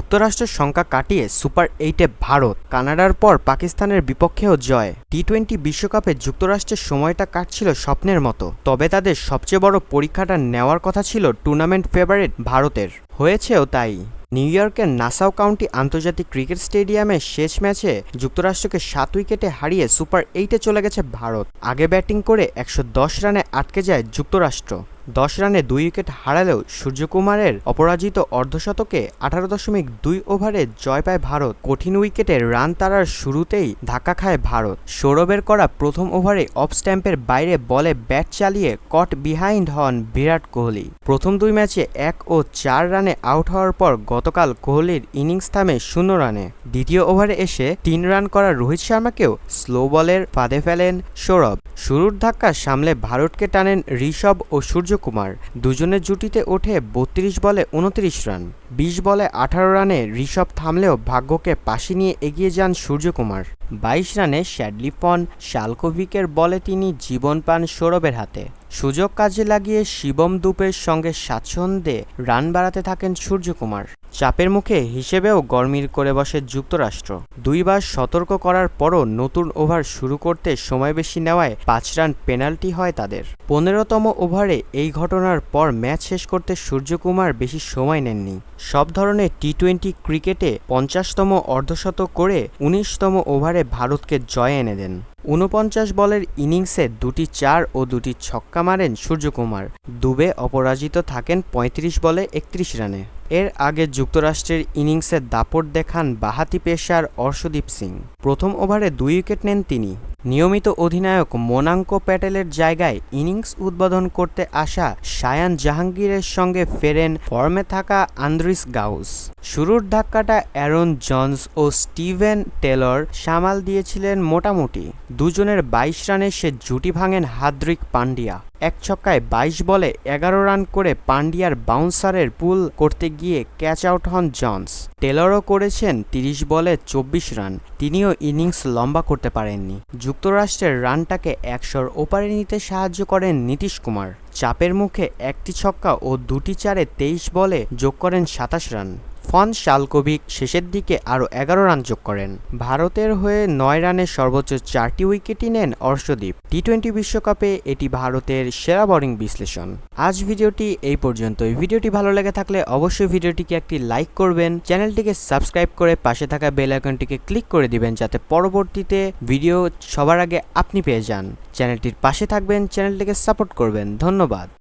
যুক্তরাষ্ট্রের সংখ্যা কাটিয়ে সুপার এইটে ভারত, কানাডার পর পাকিস্তানের বিপক্ষেও জয়। টি টোয়েন্টি বিশ্বকাপে যুক্তরাষ্ট্রের সময়টা কাটছিল স্বপ্নের মতো, তবে তাদের সবচেয়ে বড় পরীক্ষাটা নেওয়ার কথা ছিল টুর্নামেন্ট ফেভারিট ভারতের। হয়েছেও তাই। নিউ ইয়র্কের নাসাও কাউন্টি আন্তর্জাতিক ক্রিকেট স্টেডিয়ামে শেষ ম্যাচে যুক্তরাষ্ট্রকে সাত উইকেটে হারিয়ে সুপার এইটে চলে গেছে ভারত। আগে ব্যাটিং করে একশো দশ রানে আটকে যায় যুক্তরাষ্ট্র। দশ রানে দুই উইকেট হারালেও সূর্যকুমারের অপরাজিত অর্ধশতকে আঠারো দশমিক দুই ওভারে জয় পায় ভারত। কঠিন উইকেটে রান তাড়ার শুরুতেই ধাক্কা খায় ভারত। সৌরভের করা প্রথম ওভারে অফ স্ট্যাম্পের বাইরে বলে ব্যাট চালিয়ে কট বিহাইন্ড হন বিরাট কোহলি। প্রথম দুই ম্যাচে এক ও চার রানে আউট হওয়ার পর গতকাল কোহলির ইনিংস থামে শূন্য রানে। দ্বিতীয় ওভারে এসে তিন রান করা রোহিত শর্মাকেও স্লো বলের ফাঁদে ফেলেন সৌরভ। শুরুর ধাক্কা সামলে ভারতকে টানেন ঋষভ ও সূর্যকুমার দুজনের জুটিতে ওঠে বত্রিশ বলে উনত্রিশ রান, বিশ বলে আঠারো রানে ঋষভ থামলেও ভাগ্যকে পাশে নিয়ে এগিয়ে যান সূর্যকুমার। বাইশ রানে শ্যাডলি পন শালকোভিকের বলে তিনি জীবন পান সৌরভের হাতে। সুযোগ কাজে লাগিয়ে শিবম দুপের সঙ্গে স্বাচ্ছন্দ্যে রান বাড়াতে থাকেন সূর্যকুমার। চাপের মুখে হিসেবেও গরমির করে বসে যুক্তরাষ্ট্র। দুইবার সতর্ক করার পরও নতুন ওভার শুরু করতে সময় বেশি নেওয়ায় পাঁচ রান পেনাল্টি হয় তাদের। পনেরোতম ওভারে এই ঘটনার পর ম্যাচ শেষ করতে সূর্যকুমার বেশি সময় নেননি। সব ধরনের টি টোয়েন্টি ক্রিকেটে পঞ্চাশতম অর্ধশত করে উনিশতম ওভারে ভারতকে জয় এনে দেন। ঊনপঞ্চাশ বলের ইনিংসে দুটি চার ও দুটি ছক্কা মারেন সূর্যকুমার। দুবে অপরাজিত থাকেন ৩৫ বলে একত্রিশ রানে। এর আগে যুক্তরাষ্ট্রের ইনিংসে দাপট দেখান বাহাতি পেশার অর্শদীপ সিং। প্রথম ওভারে দুই উইকেট নেন তিনি। নিয়মিত অধিনায়ক মোনাঙ্কো প্যাটেলের জায়গায় ইনিংস উদ্বোধন করতে আসা সায়ান জাহাঙ্গীরের সঙ্গে ফেরেন ফর্মে থাকা আন্দ্রিস গাউস। শুরুর ধাক্কাটা অ্যারন জনস ও স্টিভেন টেলর সামাল দিয়েছিলেন মোটামুটি। দুজনের বাইশ রানে সে জুটি ভাঙেন হাদ্রিক পান্ডিয়া এক ছক্কায় বাইশ বলে এগারো রান করে পান্ডিয়ার বাউন্সারের পুল করতে গিয়ে ক্যাচ আউট হন জনস। টেলরও করেছেন তিরিশ বলে চব্বিশ রান। তিনিও ইনিংস লম্বা করতে পারেননি। যুক্তরাষ্ট্রের রানটাকে একশোর ওপারে নিতে সাহায্য করেন নীতিশ কুমার। চাপের মুখে একটি ছক্কা ও দুটি চারে তেইশ বলে যোগ করেন সাতাশ রান। ফন শালকোভিক শেষের দিকে আরও এগারো রান যোগ করেন। ভারতের হয়ে নয় রানে সর্বোচ্চ চারটি উইকেটই নেন অর্শদীপ। টি টোয়েন্টি বিশ্বকাপে এটি ভারতের সেরা বোলিং বিশ্লেষণ। আজ ভিডিওটি এই পর্যন্তই। ভিডিওটি ভালো লেগে থাকলে অবশ্যই ভিডিওটিকে একটি লাইক করবেন, চ্যানেলটিকে সাবস্ক্রাইব করে পাশে থাকা বেল আইকনটিকে ক্লিক করে দিবেন যাতে পরবর্তীতে ভিডিও সবার আগে আপনি পেয়ে যান। চ্যানেলটির পাশে থাকবেন, চ্যানেলটিকে সাপোর্ট করবেন। ধন্যবাদ।